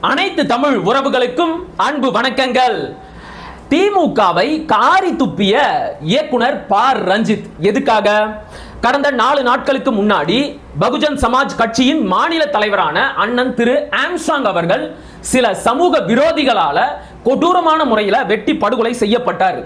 அனைத்து தமிழ் உறவுகளுக்கும் அன்பு வணக்கங்கள். திமுகவை காரி துப்பிய இயக்குனர் பார் ரஞ்சித் எதுக்காக? கடந்த நாலு நாட்களுக்கு முன்னாடி பகுஜன் சமாஜ் கட்சியின் மாநில தலைவரான அண்ணன் திரு ஆம்சாங் அவர்கள் சில சமூக விரோதிகளால கொடூரமான முறையில வெட்டி படுகொலை செய்யப்பட்டார்.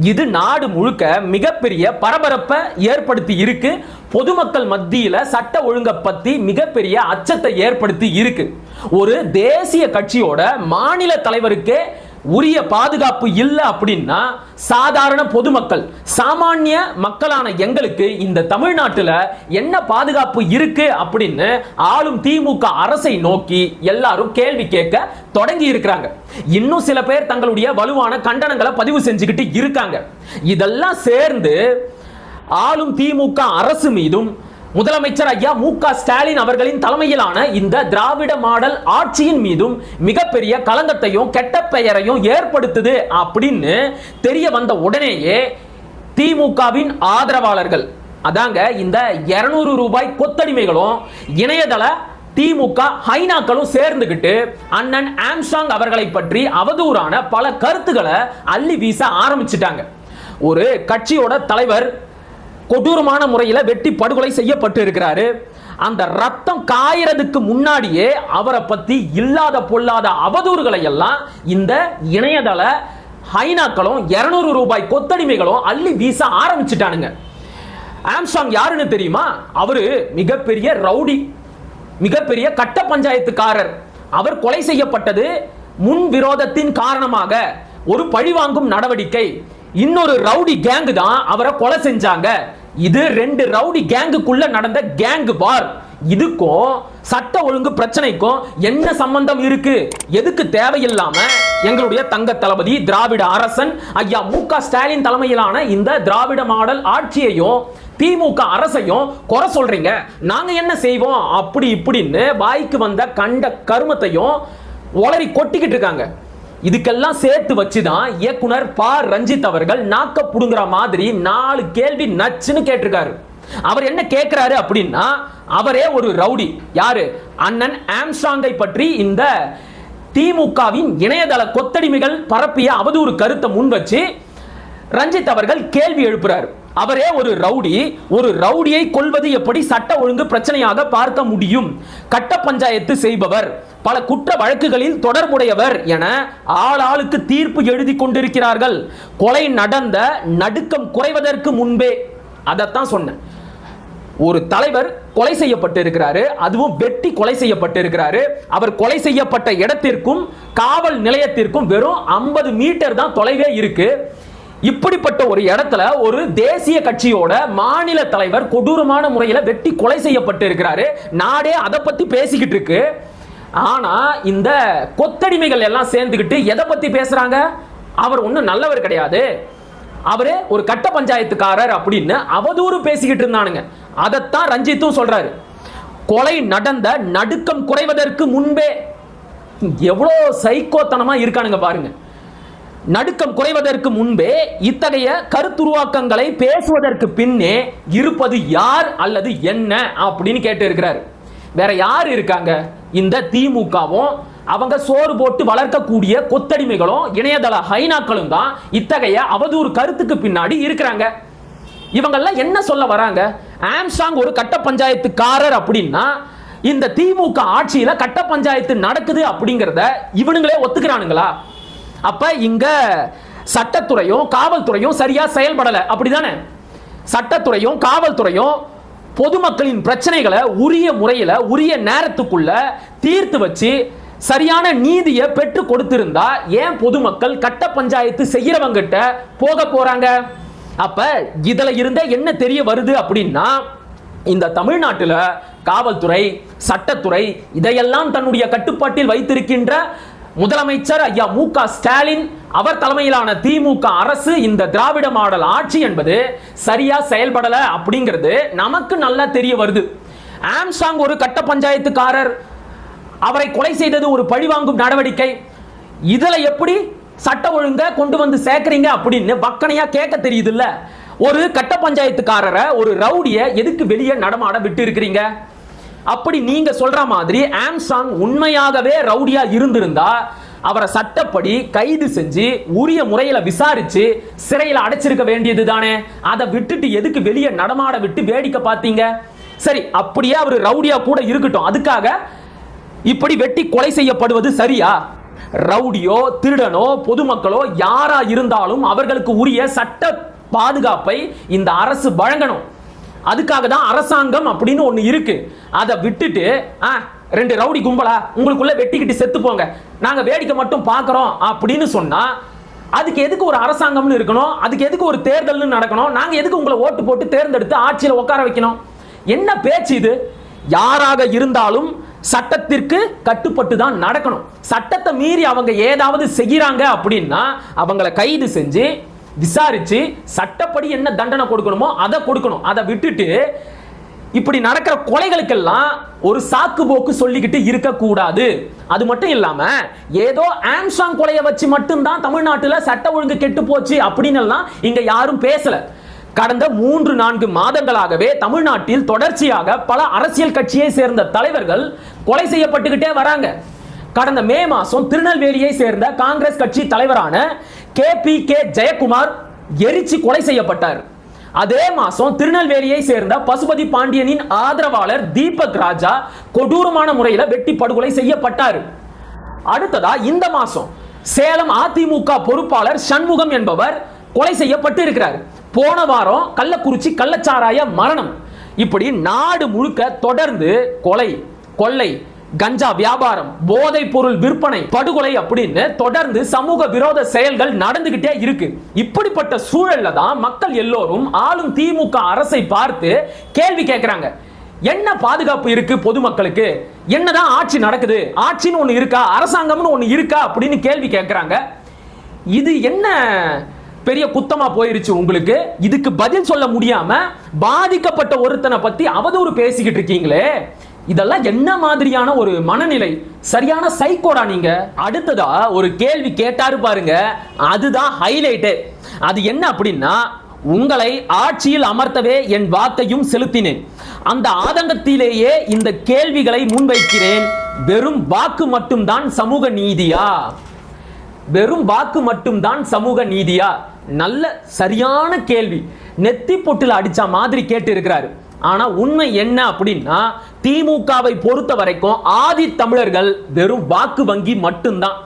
இது நாடு முழுக்க மிகப்பெரிய பரபரப்பை ஏற்படுத்தி இருக்கு. பொதுமக்கள் மத்தியில சட்ட ஒழுங்க பத்தி மிகப்பெரிய அச்சத்தை ஏற்படுத்தி இருக்கு. ஒரு தேசிய கட்சியோட மாநில தலைவருக்கே உரிய பாதுகாப்பு இல்லை அப்படின்னா சாதாரண பொதுமக்கள் சாமானிய மக்களான எங்களுக்கு இந்த தமிழ்நாட்டில் என்ன பாதுகாப்பு இருக்கு அப்படின்னு ஆளும் திமுக அரசை நோக்கி எல்லாரும் கேள்வி கேட்க தொடங்கி இருக்கிறாங்க. இன்னும் சில பேர் தங்களுடைய வலுவான கண்டனங்களை பதிவு செஞ்சுக்கிட்டு இருக்காங்க. இதெல்லாம் சேர்ந்து ஆளும் திமுக அரசு மீதும் முதலமைச்சர் ஐயா மு ஸ்டாலின் அவர்களின் தலைமையிலான இந்த திராவிட மாடல் ஆட்சியின் மீதும் மிகப்பெரிய களங்கத்தையும் கெட்ட பெயரையும் ஏற்படுத்துது அப்படின்னு தெரிய வந்த உடனேயே திமுகவின் ஆதரவாளர்கள் அதாங்க இந்த 200 ரூபாய் கொத்தடிமைகளும் இணையதள திமுக ஹைனாக்களும் சேர்ந்துகிட்டு அண்ணன் ஆம்சாங் அவர்களை பற்றி அவதூறான பல கருத்துக்களை அள்ளி வீச ஆரம்பிச்சிட்டாங்க. ஒரு கட்சியோட தலைவர் கொடூரமான முறையில் வெட்டி படுகொலை செய்யப்பட்டு இருக்கிறாரு அந்த ரத்தம் காயறதுக்கு முன்னாடியே அவரை பத்தி இல்லாத பொல்லாத அவதூறுகளை எல்லாம் இந்த இணையதள ஹைனாக்களும் 200 ரூபாய் கொத்தடிமைகளும் அள்ளி வீச ஆரம்பிச்சிட்டானுங்க. ஆம்ஸ்டாங் யாருன்னு தெரியுமா? அவரு மிகப்பெரிய ரவுடி மிகப்பெரிய கட்ட பஞ்சாயத்துக்காரர். அவர் கொலை செய்யப்பட்டது முன் விரோதத்தின் காரணமாக ஒரு பழிவாங்கும் நடவடிக்கை. இன்னொரு ரவுடி கேங்கு தான் அவரை கொலை செஞ்சாங்க. இது ரெண்டு ரவுடி கேங்குக்குள்ள நடந்த கேங்கு வார் இதுக்கும் சட்ட ஒழுங்கு பிரச்சனைக்கும் என்ன சம்பந்தம் இருக்கு? எதுக்கு தேவையில்லாம எங்களுடைய தங்க தளபதி திராவிட அரசன் ஐயா மு க ஸ்டாலின் தலைமையிலான இந்த திராவிட மாடல் ஆட்சியையும் திமுக அரசையும் குறை சொல்றீங்க. நாங்க என்ன செய்வோம்? அப்படி இப்படின்னு வாய்க்கு வந்த கண்ட கருமத்தையும் ஒளரி கொட்டிக்கிட்டு இருக்காங்க. இதுக்கெல்லாம் சேர்த்து வச்சுதான் இயக்குனர் பா. ரஞ்சித் அவர்கள் நாக்க புடுங்குற மாதிரி நாலு கேள்வி நச்சுன்னு கேட்டிருக்காரு. அவர் என்ன கேட்கிறாரு அப்படின்னா அவரே ஒரு ரவுடி. யாரு? அண்ணன் ஆம்ஸ்டாங்கை பற்றி இந்த திமுகவின் இணையதள கொத்தடிமைகள் பரப்பிய அவதூறு கருத்தை முன் வச்சு ரஞ்சித் அவர்கள் கேள்வி எழுப்புறாரு. அவரே ஒரு ரவுடி. ஒரு ரவுடியை கொல்வது எப்படி சட்ட ஒழுங்கு பிரச்சனையாக பார்க்க முடியும்? கட்ட பஞ்சாயத்து செய்பவர் பல குற்ற வழக்குகளில் தொடர்புடையவர் என ஆளாளுக்கு தீர்ப்பு எழுதி கொண்டிருக்கிறார்கள். கொலை நடந்த நடுக்கம் குறைவதற்கு முன்பே. அதைத்தான் சொன்னேன். ஒரு தலைவர் கொலை செய்யப்பட்டு இருக்கிறாரு அதுவும் வெட்டி கொலை செய்யப்பட்டு இருக்கிறாரு அவர் கொலை செய்யப்பட்ட இடத்திற்கும் காவல் நிலையத்திற்கும் வெறும் 50 மீட்டர் தான் தொலைவே இருக்கு. இப்படிப்பட்ட ஒரு இடத்துல ஒரு தேசிய கட்சியோட மாநில தலைவர் கொடூரமான முறையில் வெட்டி கொலை செய்யப்பட்டு இருக்கிறாரு நாடே அதை பத்தி பேசிக்கிட்டு இருக்கு. ஆனா இந்த கொத்தடிமைகள் எல்லாம் சேர்ந்துக்கிட்டு எதை பத்தி பேசுறாங்க? அவர் ஒன்றும் நல்லவர் கிடையாது. அவரு ஒரு கட்ட பஞ்சாயத்துக்காரர் அப்படின்னு அவதூறு பேசிக்கிட்டு இருந்தானுங்க. அதைத்தான் ரஞ்சித்தும் சொல்றாரு. கொலை நடந்த நடுக்கம் குறைவதற்கு முன்பே எவ்வளோ சைக்கோத்தனமா இருக்கானுங்க பாருங்க. நடுக்கம் குறைவதற்கு முன்பே இத்தகைய கருத்துருவாக்கங்களை பேசுவதற்கு பின்னே இருப்பது யார் அல்லது என்ன அப்படின்னு கேட்டு இருக்கிறார் வேற யார் இருக்காங்க? இந்த திமுகவும் அவங்க சோறு போட்டு வளர்க்கக்கூடிய கொத்தடிமைகளும் இணையதள ஹைனாக்களும் தான் இத்தகைய அவதூறு கருத்துக்கு பின்னாடி இருக்கிறாங்க. இவங்கெல்லாம் என்ன சொல்ல வராங்க? ஆம்சாங் ஒரு கட்ட பஞ்சாயத்துக்காரர் அப்படின்னா இந்த திமுக ஆட்சியில கட்ட பஞ்சாயத்து நடக்குது அப்படிங்கிறத இவனுங்களே ஒத்துக்கிறானுங்களா? அப்ப இங்க சட்டத்துறையும் காவல்துறையும் சரியா செயல்படல. அப்படிதானே? சட்டத்துறையும் காவல்துறையும் பொதுமக்களின் பிரச்சனைகளை உரிய முறையில் உரிய நேரத்துக்குள்ள தீர்த்து வச்சு சரியான நீதியை பெற்று கொடுத்திருந்தா ஏன் பொதுமக்கள் கட்ட பஞ்சாயத்து செய்யறவங்கிட்ட போக போறாங்க? அப்ப இதுல இருந்த என்ன தெரிய வருது அப்படின்னா இந்த தமிழ்நாட்டில் காவல்துறை சட்டத்துறை இதையெல்லாம் தன்னுடைய கட்டுப்பாட்டில் வைத்திருக்கின்ற முதலமைச்சர் ஐயா மு க ஸ்டாலின் அவர் தலைமையிலான திமுக அரசு இந்த திராவிட மாடல் ஆட்சி என்பது சரியா செயல்படல அப்படிங்கிறது நமக்கு நல்லா தெரிய வருது. ஆம்சாங் ஒரு கட்ட பஞ்சாயத்துக்காரர். அவரை கொலை செய்தது ஒரு பழிவாங்கும் நடவடிக்கை. இதுல எப்படி சட்ட ஒழுங்க கொண்டு வந்து சேர்க்கறீங்க அப்படின்னு வக்கனையா கேட்க தெரியுதுல்ல. ஒரு கட்ட பஞ்சாயத்துக்காரரை ஒரு ரவுடிய எதுக்கு வெளியே நடமாட விட்டு இருக்கிறீங்க? அப்படி நீங்க சொல்ற மாதிரி ஆம்சாங் உண்மையாகவே ரவுடியா இருந்திருந்தா அவரை சட்டப்படி கைது செஞ்சு உரிய முறையில விசாரிச்சு சிறையில் அடைச்சிருக்க வேண்டியது தானே? அதை விட்டுட்டு எதுக்கு வெளியே நடமாட விட்டு வேடிக்கை பார்த்தீங்க? சரி அப்படியே அவர் ரவுடியா கூட இருக்கட்டும். அதுக்காக இப்படி வெட்டி கொலை செய்யப்படுவது சரியா? ரவுடியோ திருடனோ பொதுமக்களோ யாரா இருந்தாலும் அவர்களுக்கு உரிய சட்ட பாதுகாப்பை இந்த அரசு வழங்கணும். அதுக்காக தான் அரசாங்கம் அப்படின்னு ஒன்று இருக்கு. அதை விட்டுட்டு ஆ ரெண்டு ரவுடி கும்பலா உங்களுக்குள்ள வெட்டிக்கிட்டு செத்து போங்க. நாங்க வேடிக்கை மட்டும் பார்க்குறோம் அப்படின்னு சொன்னா அதுக்கு எதுக்கு ஒரு அரசாங்கம்னு இருக்கணும்? அதுக்கு எதுக்கு ஒரு தேர்தல்னு நடக்கணும்? நாங்க எதுக்கு உங்களை ஓட்டு போட்டு தேர்ந்தெடுத்து ஆட்சியில் உட்கார வைக்கணும்? என்ன பேச்சு இது? யாராக இருந்தாலும் சட்டத்திற்கு கட்டுப்பட்டு தான் நடக்கணும். சட்டத்தை மீறி அவங்க ஏதாவது செய்கிறாங்க அப்படின்னா அவங்கள கைது செஞ்சு விசாரிச்சு சட்டப்படி என்ன தண்டனை கொடுக்கணுமோ அதை கொடுக்கணும். அதை விட்டுட்டு இப்படி நடக்கிற கொலைகளுக்கெல்லாம் ஒரு சாக்கு போக்கு சொல்லிக்கிட்டு இருக்கக்கூடாது. அது மட்டும் இல்லாம ஏதோ ஆம்சாங் கொலையை வச்சு மட்டும்தான் தமிழ்நாட்டில் சட்ட ஒழுங்கு கெட்டு போச்சு அப்படின்னு எல்லாம் இங்க யாரும் பேசல. கடந்த மூன்று நான்கு மாதங்களாகவே தமிழ்நாட்டில் தொடர்ச்சியாக பல அரசியல் கட்சியை சேர்ந்த தலைவர்கள் கொலை செய்யப்பட்டுக்கிட்டே வராங்க. கடந்த மே மாசம் திருநெல்வேலியை சேர்ந்த காங்கிரஸ் கட்சி தலைவரான கே பி கே ஜெயக்குமார் எரிச்சு கொலை செய்யப்பட்டார். அதே மாசம் திருநெல்வேலியை சேர்ந்த பசுபதி பாண்டியனின் ஆதரவாளர் தீபக் ராஜா கொடூரமான முறையில் வெட்டி படுகொலை செய்யப்பட்டார். அடுத்ததா இந்த மாசம் சேலம் அதிமுக பொறுப்பாளர் சண்முகம் என்பவர் கொலை செய்யப்பட்டு இருக்கிறார். போன வாரம் கள்ளக்குறிச்சி கள்ளச்சாராய மரணம். இப்படி நாடு முழுக்க தொடர்ந்து கொலை கொள்ளை கஞ்சா வியாபாரம் போதை பொருள் விற்பனை படுகொலை அப்படின்னு தொடர்ந்து சமூக விரோத செயல்கள் நடந்துகிட்டே இருக்கு. இப்படிப்பட்ட சூழல்ல தான் மக்கள் எல்லோரும் ஆளும் திமுக அரசை பார்த்து கேள்வி கேட்கிறாங்க என்ன பாதுகாப்பு இருக்கு பொதுமக்களுக்கு? என்னதான் ஆட்சி நடக்குது? ஆட்சின்னு ஒண்ணு இருக்கா? அரசாங்கம்னு ஒண்ணு இருக்கா? அப்படின்னு கேள்வி கேட்கிறாங்க இது என்ன பெரிய குத்தமா போயிருச்சு உங்களுக்கு? இதுக்கு பதில் சொல்ல முடியாம பாதிக்கப்பட்ட ஒருத்தனை பத்தி அவதூறு பேசிக்கிட்டு இருக்கீங்களே. இதெல்லாம் என்ன மாதிரியான ஒரு மனநிலை? சரியான சைக்கோடா நீங்க? அடுத்ததா ஒரு கேள்வி கேட்டாரு பாருங்க. அதுதான் ஹைலைட்டு அது என்ன அப்படின்னா உங்களை ஆட்சியில் அமர்த்தவே என் வாக்கையும் செலுத்தினேன். அந்த ஆதங்கத்திலேயே இந்த கேள்விகளை முன்வைக்கிறேன். வெறும் வாக்கு மட்டும்தான் சமூக நீதியா? வெறும் வாக்கு மட்டும்தான் சமூக நீதியா? நல்ல சரியான கேள்வி. நெத்தி பொட்டில் அடிச்ச மாதிரி கேட்டு இருக்கிறாரு. ஆனால் உண்மை என்ன அப்படின்னா திமுகவை பொறுத்த வரைக்கும் ஆதி தமிழர்கள் வெறும் வாக்கு வங்கி மட்டும்தான்.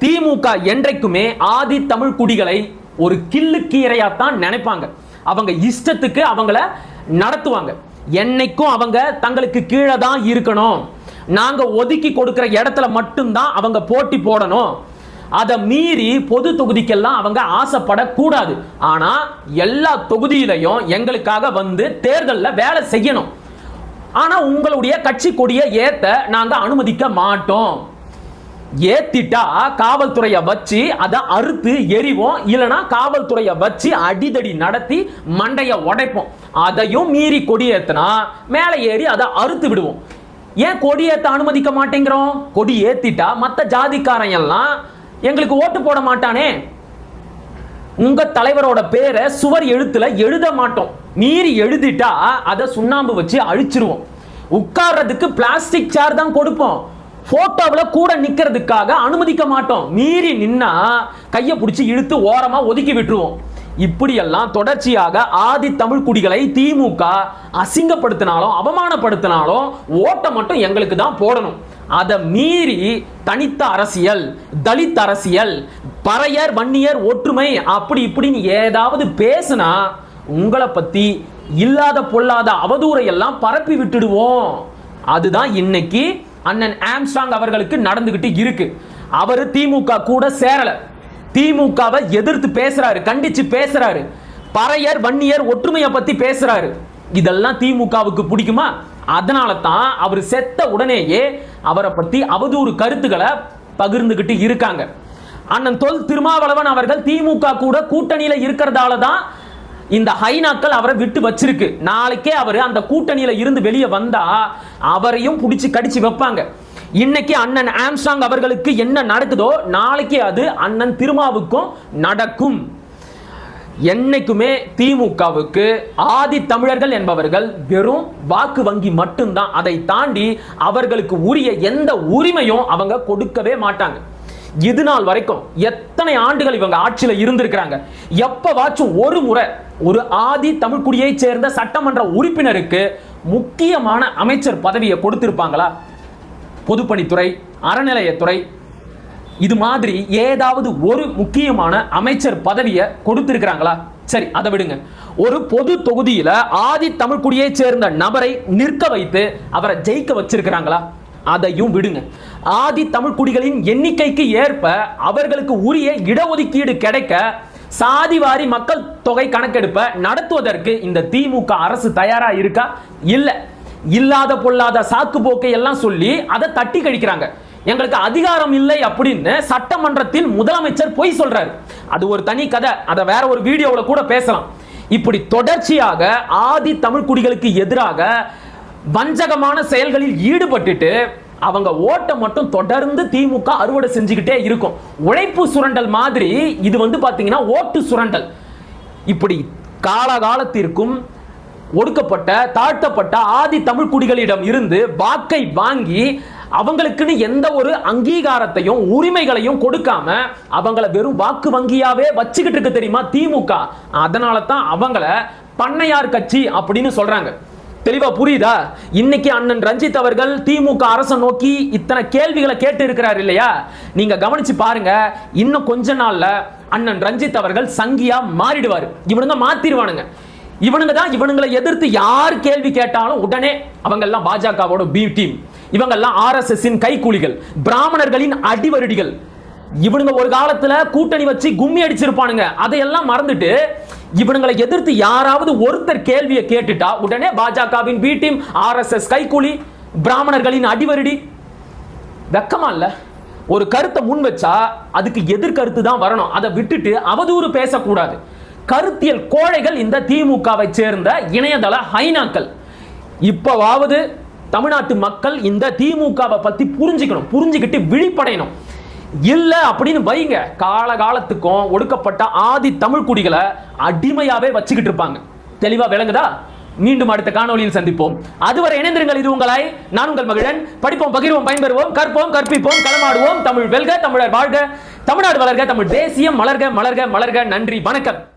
திமுக என்றைக்குமே ஆதி தமிழ் குடிகளை ஒரு கில்லுக்கீரையாத்தான் நினைப்பாங்க. அவங்க இஷ்டத்துக்கு அவங்கள நடத்துவாங்க. என்னைக்கும் அவங்க தங்களுக்கு கீழே தான் இருக்கணும். நாங்கள் ஒதுக்கி கொடுக்குற இடத்துல மட்டும்தான் அவங்க போட்டி போடணும். அதை மீறி பொது தொகுதிக்கெல்லாம் அவங்க ஆசைப்படக்கூடாது. ஆனால் எல்லா தொகுதியிலையும் எங்களுக்காக வந்து தேர்தலில் வேலை செய்யணும். ஆனால் உங்களுடைய கட்சி கொடியை ஏற்ற நாங்கள் அனுமதிக்க மாட்டோம். ஏத்திட்டா காவல்துறையை வச்சு அதை அறுத்து எரிவோம் இல்லைனா காவல்துறையை வச்சு அடிதடி நடத்தி மண்டையை உடைப்போம். அதையும் மீறி கொடியேற்றினா மேலே ஏறி அதை அறுத்து விடுவோம். ஏன் கொடியேற்ற அனுமதிக்க மாட்டேங்கிறோம்? கொடி ஏத்திட்டா மற்ற ஜாதிக்காரன் எல்லாம் எங்களுக்கு ஓட்டு போட மாட்டானே. உங்க தலைவரோட பேரை சுவர் எழுத்துல எழுத மாட்டோம். மீறி எழுதிட்டா அதை சுண்ணாம்பு வச்சு அழிச்சிருவோம். உட்கார்றதுக்கு பிளாஸ்டிக் சேர் தான் கொடுப்போம். போட்டோவில் கூட நிக்கிறதுக்காக அனுமதிக்க மாட்டோம். மீறி நின்னா கையை பிடிச்சி இழுத்து ஓரமா ஒதுக்கி விட்டுருவோம். இப்படியெல்லாம் தொடர்ச்சியாக ஆதி தமிழ் குடிகளை திமுக அசிங்கப்படுத்தினாலும் அவமானப்படுத்தினாலும் ஓட்டை மட்டும் எங்களுக்கு தான் போடணும். அதை மீறி தனித்த அரசியல் தலித் அரசியல் பறையர் வன்னியர் ஒற்றுமை அப்படி இப்படின்னு ஏதாவது பேசுனா உங்களை பத்தி இல்லாத பொல்லாத அவதூறை எல்லாம் பரப்பி விட்டுடுவோம். அதுதான் இன்னைக்கு அண்ணன் ஆம்ஸ்டாங் அவர்களுக்கு நடந்துகிட்டு இருக்கு. அவர் திமுக கூட சேரல. திமுகவை எதிர்த்து பேசுறாரு கண்டிச்சு பேசுறாரு. பறையர் வன்னியர் ஒற்றுமையை பத்தி பேசுறாரு. இதெல்லாம் திமுகவுக்கு பிடிக்குமா? அதனால தான் அவர் செத்த உடனேயே அவரை பற்றி அவதூறு கருத்துக்களை பகிர்ந்துக்கிட்டு இருக்காங்க. அண்ணன் தொல் திருமாவளவன் அவர்கள் திமுக கூட கூட்டணியில் இருக்கிறதால தான் இந்த ஹைனாக்கள் அவரை விட்டு வச்சிருக்கு. நாளைக்கே அவர் அந்த கூட்டணியில் இருந்து வெளியே வந்தா அவரையும் பிடிச்சி கடிச்சு வைப்பாங்க. இன்னைக்கு அண்ணன் ஆம்ஸ்டாங் அவர்களுக்கு என்ன நடக்குதோ நாளைக்கே அது அண்ணன் திருமாவுக்கும் நடக்கும். என்னைக்குமே திமுகவுக்கு ஆதி தமிழர்கள் என்பவர்கள் வெறும் வாக்கு வங்கி மட்டும்தான். அதை தாண்டி அவர்களுக்கு உரிய எந்த உரிமையும் அவங்க கொடுக்கவே மாட்டாங்க. இது நாள் வரைக்கும் எத்தனை ஆண்டுகள் இவங்க ஆட்சியில் இருந்திருக்கிறாங்க? எப்பவாச்சும் ஒரு முறை ஒரு ஆதி தமிழ்குடியை சேர்ந்த சட்டமன்ற உறுப்பினருக்கு முக்கியமான அமைச்சர் பதவியை கொடுத்திருப்பாங்களா? பொதுப்பணித்துறை அறநிலையத்துறை இது மாதிரி ஏதாவது ஒரு முக்கியமான அமைச்சர் பதவியை கொடுத்திருக்கிறாங்களா? சரி அதை விடுங்க. ஒரு பொது தொகுதியில ஆதி தமிழ்குடியை சேர்ந்த நபரை நிற்க வைத்து அவரை ஜெயிக்க வச்சிருக்கிறாங்களா? அதையும் விடுங்க. ஆதி தமிழ்குடிகளின் எண்ணிக்கைக்கு ஏற்ப அவர்களுக்கு உரிய இடஒதுக்கீடு கிடைக்க சாதிவாரி மக்கள் தொகை கணக்கெடுப்பை நடத்துவதற்கு இந்த திமுக அரசு தயாரா இருக்கா? இல்ல. இல்லாத பொல்லாத சாக்கு போக்கை எல்லாம் சொல்லி அதை தட்டி கழிக்கிறாங்க. எங்களுக்கு அதிகாரம் இல்லை அப்படின்னு சட்டமன்றத்தில் முதலமைச்சர் பொய் சொல்றாரு. அது ஒரு தனி கதை. அதை வேற ஒரு வீடியோவில் கூட பேசலாம். இப்படி தொடர்ச்சியாக ஆதி தமிழ் குடிகளுக்கு எதிராக வஞ்சகமான செயல்களில் ஈடுபட்டுட்டு அவங்க ஓட்டை மட்டும் தொடர்ந்து திமுக அறுவடை செஞ்சுக்கிட்டே இருக்கும். உழைப்பு சுரண்டல் மாதிரி இது வந்து பார்த்தீங்கன்னா ஓட்டு சுரண்டல். இப்படி காலகாலத்திற்கும் ஒடுக்கப்பட்ட தாழ்த்தப்பட்ட ஆதி தமிழ் குடிகளிடம் இருந்து வாக்கை வாங்கி அவங்களுக்குன்னு எந்த ஒரு அங்கீகாரத்தையும் உரிமைகளையும் கொடுக்காம அவங்கள வெறும் வாக்கு வங்கியாவே வச்சுக்கிட்டு இருக்கு தெரியுமா திமுக? அதனால தான் அவங்கள பண்ணையார் கட்சி அப்படின்னு சொல்றாங்க. தெளிவா புரியுதா? இன்னைக்கு அண்ணன் ரஞ்சித் அவர்கள் திமுக அரசை நோக்கி இத்தனை கேள்விகளை கேட்டு இருக்கிறார் இல்லையா? நீங்க கவனிச்சு பாருங்க இன்னும் கொஞ்ச நாள்ல அண்ணன் ரஞ்சித் அவர்கள் சங்கியா மாறிடுவார். இவனுங்க மாத்திடுவானுங்க. இவனுங்க தான் இவனுங்களை எதிர்த்து யார் கேள்வி கேட்டாலும் உடனே அவங்க எல்லாம் பாஜகவோட பி டீம் இவங்கெல்லாம் ஆர்எஸ்எஸ்ஸின் கைக்கூலிகள் பிராமணர்களின் அடிவருடிகள். இவனுங்க ஒரு காலத்துல கூட்டணி வச்சு கும்மி அடிச்சிருப்பானுங்க. அதையெல்லாம் மறந்துட்டு இவனுங்களை எதிர்த்து யாராவது ஒருத்தர் கேள்வியை கேட்டுட்டா உடனே பாஜகவின் பி டீம் ஆர்எஸ்எஸ் கைக்கூலி பிராமணர்களின் அடிவருடி. வெக்கமா இல்ல? ஒரு கருத்தை முன் வச்சா அதுக்கு எதிர்கருத்து தான் வரணும். அதை விட்டுட்டு அவதூறு பேசக்கூடாது. கருத்தியல் கோழைகள் இந்த திமுகவை சேர்ந்த இணையதள ஹைனாக்கள். இப்போவாவது தமிழ்நாட்டு மக்கள் இந்த திமுகவை பத்தி புரிஞ்சுக்கணும் புரிஞ்சுக்கிட்டு விழிப்படையணும். இல்ல அப்படின்னு வைங்க. காலகாலத்துக்கும் ஒடுக்கப்பட்ட ஆதி தமிழ் குடிகளை அடிமையாவே வச்சுக்கிட்டு இருப்பாங்க. தெளிவா விளங்குதா? மீண்டும் அடுத்த காணொலியில் சந்திப்போம். அதுவரை இணைந்திருங்கள். இது உங்களை நான் உங்கள் மகிழன். படிப்போம் பகிர்வோம் பயன்பெறுவோம் கற்போம் கற்பிப்போம் களமாடுவோம். தமிழ் வெல்க தமிழர் வாழ்க. தமிழ்நாடு வளர்க தமிழ் தேசியம் மலர்க மலர்க மலர்க. நன்றி வணக்கம்.